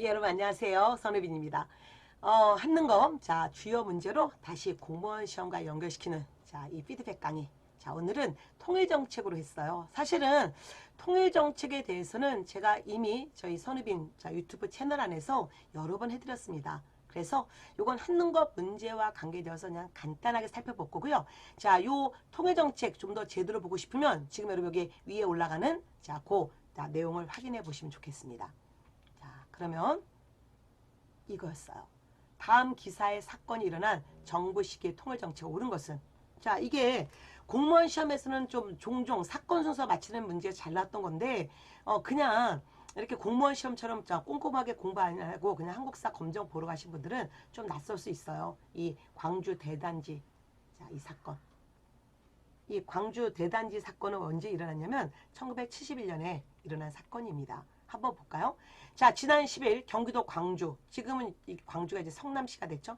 예, 여러분 안녕하세요. 선우빈입니다. 어, 한능검 자 주요 문제로 다시 공무원 시험과 연결시키는 자이 피드백 강의. 자 오늘은 통일 정책으로 했어요. 사실은 통일 정책에 대해서는 제가 이미 저희 선우빈 자 유튜브 채널 안에서 여러 번 해드렸습니다. 그래서 요건 한능검 문제와 관계되어서 그냥 간단하게 살펴볼 거고요. 자, 요 통일 정책 좀 더 제대로 보고 싶으면 지금 여러분 여기 위에 올라가는 자, 그 자, 내용을 확인해 보시면 좋겠습니다. 자, 그러면 이거였어요. 다음 기사의 사건이 일어난 정부 시기의 통일 정치가 옳은 것은 자 이게 공무원 시험에서는 좀 종종 사건 순서 맞히는 문제가 잘 나왔던 건데 어 그냥 이렇게 공무원 시험처럼 자 꼼꼼하게 공부 안 하고 그냥 한국사 검정 보러 가신 분들은 좀 낯설 수 있어요. 이 광주 대단지 자 이 사건 이 광주 대단지 사건은 언제 일어났냐면 1971년에 일어난 사건입니다. 한번 볼까요? 자, 지난 10일 경기도 광주, 지금은 이 광주가 이제 성남시가 됐죠?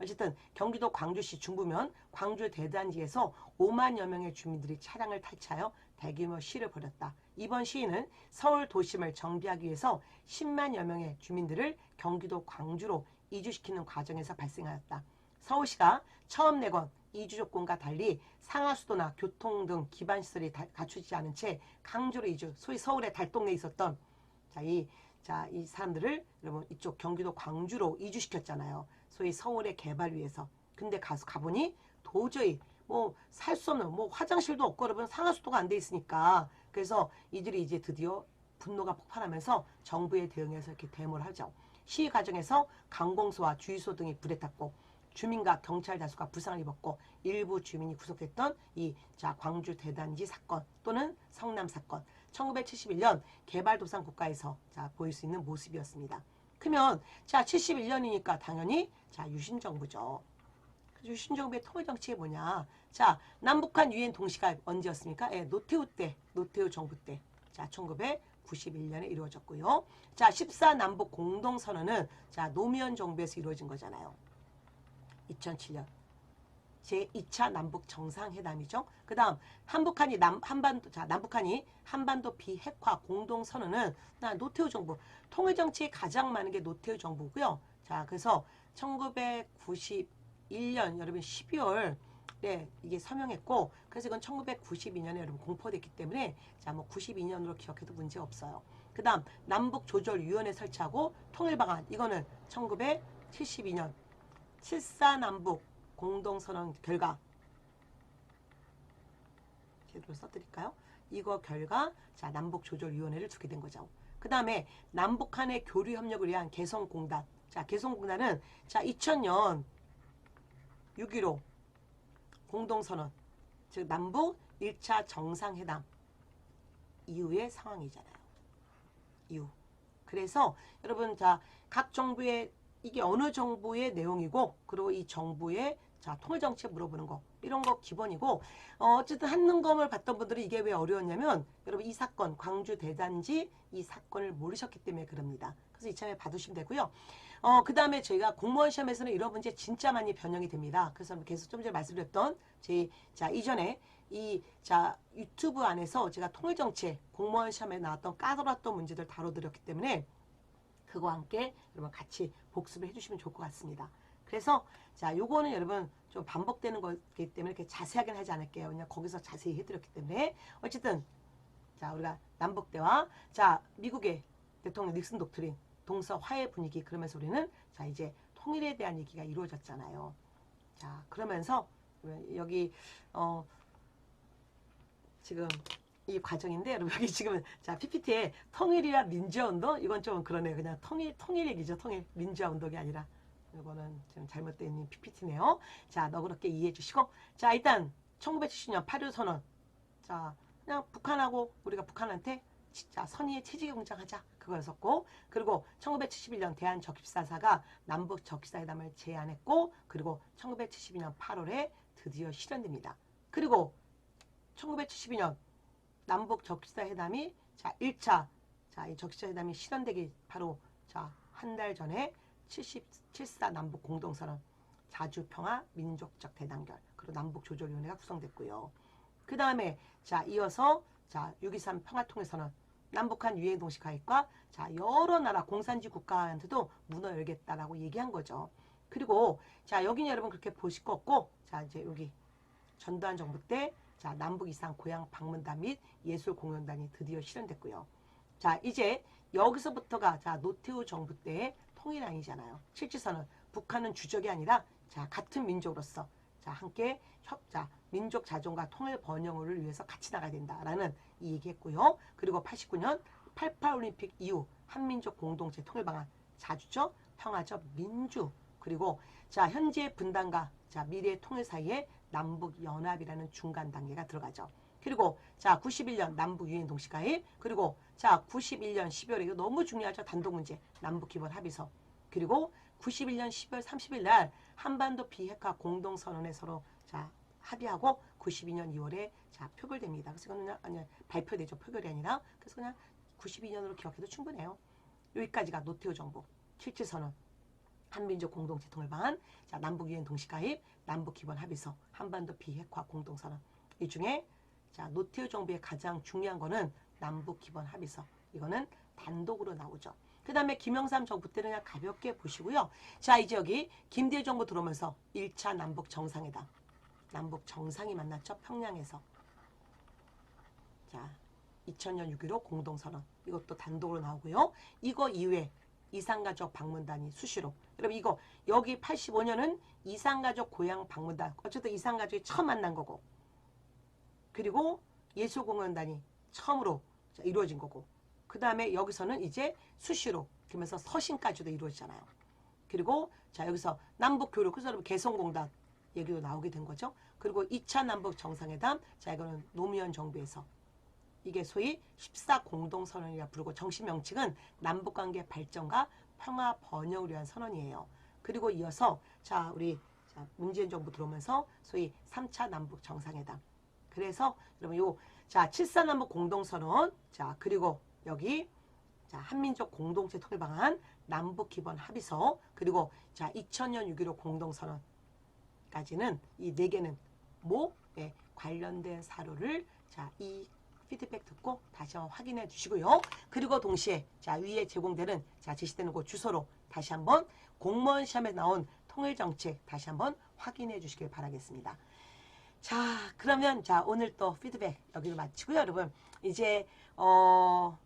어쨌든 경기도 광주시 중부면 광주 대단지에서 5만여 명의 주민들이 차량을 탈취하여 대규모 시위를 벌였다. 이번 시위는 서울 도심을 정비하기 위해서 10만여 명의 주민들을 경기도 광주로 이주시키는 과정에서 발생하였다. 서울시가 처음 내건 이주 조건과 달리 상하수도나 교통 등 기반 시설이 다- 갖추지 않은 채 강주로 이주, 소위 서울의 달동네에 있었던 자, 이, 자, 이 사람들을 여러분 이쪽 경기도 광주로 이주시켰잖아요. 소위 서울의 개발 위해서. 근데 가서 가보니 도저히 뭐 살 수 없는 뭐 화장실도 없고 여러분 상하수도가 안 돼 있으니까 그래서 이들이 이제 드디어 분노가 폭발하면서 정부에 대응해서 이렇게 데모를 하죠. 시위 과정에서 강공소와 주유소 등이 불에 탔고 주민과 경찰 다수가 부상을 입었고 일부 주민이 구속됐던 이 자 광주 대단지 사건 또는 성남 사건 1971년 개발도상 국가에서 자 보일 수 있는 모습이었습니다. 그러면 자 71년이니까 당연히 자 유신 정부죠. 그 유신 정부의 통일 정책이 뭐냐? 자 남북한 유엔 동시가 언제였습니까? 예, 노태우 때 노태우 정부 때. 자 1991년에 이루어졌고요. 자 14 남북 공동 선언은 자 노무현 정부에서 이루어진 거잖아요. 2007년 제2차 남북 정상회담이죠. 그다음 한북한이 남 한반도 자 남북한이 한반도 비핵화 공동 선언은 나 노태우 정부 통일 정치에 가장 많은 게 노태우 정부고요. 자 그래서 1991년 여러분 12월 네, 이게 서명했고 그래서 이건 1992년에 여러분 공포됐기 때문에 자 뭐 92년으로 기억해도 문제 없어요. 그다음 남북 조절 위원회 설치하고 통일 방안 이거는 1972년 7사 남북 공동선언 결과 제대로 써드릴까요? 이거 결과 자 남북조절위원회를 두게 된 거죠. 그 다음에 남북한의 교류 협력을 위한 개성공단 자 개성공단은 자 2000년 6.15 공동선언 즉 남북 1차 정상회담 이후의 상황이잖아요. 이후 그래서 여러분 자 각 정부의 이게 어느 정부의 내용이고 그리고 이 정부의 자 통일 정책 물어보는 거 이런 거 기본이고 어, 어쨌든 한능검을 봤던 분들은 이게 왜 어려웠냐면 여러분 이 사건 광주 대단지 이 사건을 모르셨기 때문에 그럽니다. 그래서 이참에 봐두시면 되고요. 어, 그 다음에 저희가 공무원 시험에서는 이런 문제 진짜 많이 변형이 됩니다. 그래서 계속 좀 전에 말씀드렸던 제, 자, 이전에 이, 자, 유튜브 안에서 제가 통일정책 공무원 시험에 나왔던 까다로웠던 문제들 다뤄드렸기 때문에 그거와 함께 여러분 같이 복습을 해주시면 좋을 것 같습니다. 그래서 자 요거는 여러분 좀 반복되는 거기 때문에 이렇게 자세하게는 하지 않을게요. 그냥 거기서 자세히 해드렸기 때문에 어쨌든 자 우리가 남북 대화 자 미국의 대통령 닉슨 독트린 동서 화해 분위기 그러면서 우리는 자 이제 통일에 대한 얘기가 이루어졌잖아요. 자 그러면서 여기 어 지금 이 과정인데 여러분 여기 지금 자 PPT에 통일이라 민주화 운동 이건 좀 그러네요. 그냥 통일 통일 얘기죠. 통일 민주화 운동이 아니라 이거는 지금 잘못되어 있는 PPT네요. 자 너그럽게 이해해 주시고 자 일단 1970년 8.1 선언 자 그냥 북한하고 우리가 북한한테 자 선의의 체제 공장하자 그거였었고 그리고 1971년 대한 적십사사가 남북 적십사회담을 제안했고 그리고 1972년 8월에 드디어 실현됩니다. 그리고 1972년 남북 적시사 회담이 자 1차 자 이 적시사 회담이 실현되기 바로 자 한 달 전에 77사 남북 공동선언 자주 평화 민족적 대단결 그리고 남북 조절위원회가 구성됐고요. 그 다음에 자 이어서 자6.23 평화통일선언 남북한 유엔 동시 가입과 자 여러 나라 공산주의 국가한테도 문을 열겠다라고 얘기한 거죠. 그리고 자 여기는 여러분 그렇게 보실 거 없고 자 이제 여기 전두환 정부 때 자 남북 이상 고향 방문단 및 예술 공연단이 드디어 실현됐고요. 자 이제 여기서부터가 자 노태우 정부 때의 통일안이잖아요. 실질서는 북한은 주적이 아니라 자 같은 민족으로서 자 함께 협자 민족 자존과 통일 번영을 위해서 같이 나가야 된다라는 이 얘기했고요. 그리고 89년 88 올림픽 이후 한민족 공동체 통일 방안 자주적 평화적 민주 그리고 자 현재 분단과 자 미래 통일 사이에 남북 연합이라는 중간 단계가 들어가죠. 그리고 자 91년 남북 유엔 동시 가입 그리고 자 91년 12월에 이거 너무 중요하죠 단독 문제 남북 기본 합의서 그리고 91년 12월 30일 날 한반도 비핵화 공동 선언에 서로 자 합의하고 92년 2월에 자 표결됩니다. 그래서 그냥 아니 발표되죠 표결이 아니라 그래서 그냥 92년으로 기억해도 충분해요. 여기까지가 노태우 정부 실질 선언 한민족 공동체 통일 방안, 자 남북 유엔 동시 가입, 남북 기본 합의서, 한반도 비핵화 공동 선언. 이 중에 자 노태우 정부의 가장 중요한 거는 남북 기본 합의서. 이거는 단독으로 나오죠. 그 다음에 김영삼 정부 때는 그냥 가볍게 보시고요. 자 이제 여기 김대일 정부 들어오면서 1차 남북 정상회담. 남북 정상이 만났죠. 평양에서. 자 2000년 6.15 공동선언. 이것도 단독으로 나오고요. 이거 이외에 이상가족 방문단이 수시로. 여러분 이거 여기 85년은 이상가족 고향 방문단. 어쨌든 이상가족이 처음 만난 거고. 그리고 예술공연단이 처음으로 자, 이루어진 거고. 그 다음에 여기서는 이제 수시로 그러면서 서신까지도 이루어지잖아요. 그리고 자 여기서 남북 교류 그래서 개성공단 얘기도 나오게 된 거죠. 그리고 2차 남북 정상회담 자 이거는 노무현 정부에서 이게 소위 14 공동선언이라 부르고 정식 명칭은 남북관계 발전과 평화 번영을 위한 선언이에요. 그리고 이어서 자 우리 자, 문재인 정부 들어오면서 소위 3차 남북 정상회담. 그래서 여러분 요자 7사 남북 공동선언 자 그리고 여기 자 한민족 공동체 통일 방안 남북 기본 합의서 그리고 자 2000년 6.15 공동선언까지는 이 네 개는 뭐 예, 관련된 사료를 자 이 피드백 듣고 다시 한번 확인해 주시고요. 그리고 동시에 자 위에 제공되는 자 제시되는 곳 주소로 다시 한번 공무원 시험에 나온 통일 정책 다시 한번 확인해 주시길 바라겠습니다. 자 그러면 자 오늘 또 피드백 여기로 마치고요, 여러분 이제 어.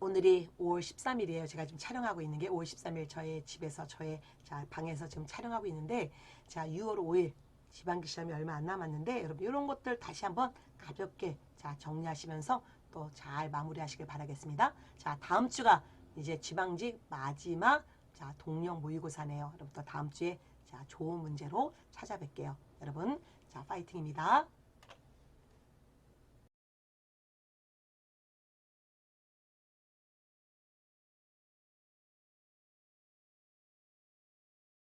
오늘이 5월 13일이에요. 제가 지금 촬영하고 있는 게 5월 13일 저의 집에서 저의 자 방에서 지금 촬영하고 있는데 자 6월 5일 지방기 시험이 얼마 안 남았는데 여러분 이런 것들 다시 한번 가볍게 자 정리하시면서 또 잘 마무리하시길 바라겠습니다. 자 다음 주가 이제 지방직 마지막 자 동령 모의고사네요. 여러분 또 다음 주에 자 좋은 문제로 찾아뵐게요. 여러분 자 파이팅입니다.